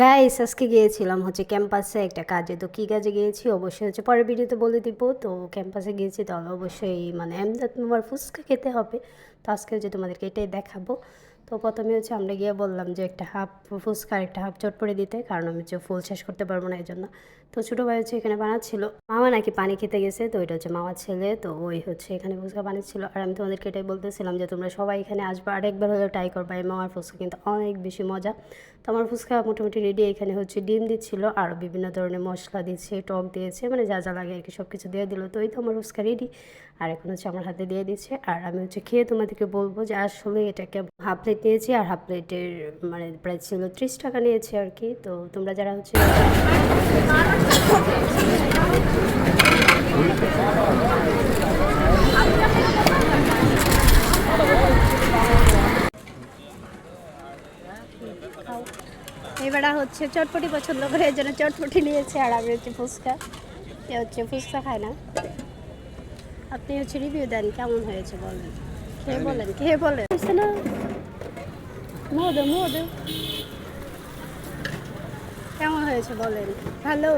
Guys আজকে গিয়েছিলাম হচ্ছে ক্যাম্পাসে একটা কাজে। তো কী কাজে গিয়েছি? অবশ্যই হচ্ছে পরের ভিডিওতে বলে দিব। তো ক্যাম্পাসে গিয়েছি, তাহলে অবশ্যই মানে এমদাদ তোমার ফুচকা খেতে হবে। তো আজকে হচ্ছে তোমাদেরকে এটাই দেখাবো। তো প্রথমে হচ্ছে আমরা গিয়ে বললাম যে একটা হাফ ফুচকা একটা হাফ চটপড়ে দিতে, কারণ আমি হচ্ছে ফুল শেষ করতে পারব না এই জন্য তো ছোটো ভাই হচ্ছে এখানে বানাচ্ছিল। মামা নাকি পানি খেতে গেছে, তো এটা হচ্ছে মামার ছেলে, তো ওই হচ্ছে এখানে ফুচকা বানাচ্ছিল। আর আমি তোমাদেরকে এটাই বলতেছিলাম যে তোমরা সবাই এখানে আসবে, আরেকবার হলেও ট্রাই করবা। এই মামার ফুচকা কিন্তু অনেক বেশি মজা। তো আমার ফুচকা মোটামুটি রেডি এখানে হচ্ছে ডিম দিচ্ছিল, আর বিভিন্ন ধরনের মশলা দিচ্ছে, টক দিয়েছে মানে যা যা লাগে আর কি সব কিছু দিয়ে দিল। তো এই তো আমার ফুচকা রেডি আর এখন হচ্ছে আমার হাতে দিয়ে দিচ্ছে। আর আমি হচ্ছে খেয়ে তোমাদেরকে বলব যে আসলে এটাকে হাফ প্লেট নিয়েছি আর হাফ প্লেটের মানে প্রাইস ছিল ত্রিশ টাকা নিয়েছি আর কি। তো তোমরা যারা হচ্ছে এবারে হচ্ছে চটপটি পছন্দ করে এই জন্য চটপটি নিয়েছে আর আমি হচ্ছে ফুচকা। এ হচ্ছে ফুচকা খায় না। আপনি হচ্ছে রিভিউ দেন কেমন হয়েছে বলেন। কে বলেন কে বলেন? না? মধু মধু কেমন হয়েছে বলেন ভালো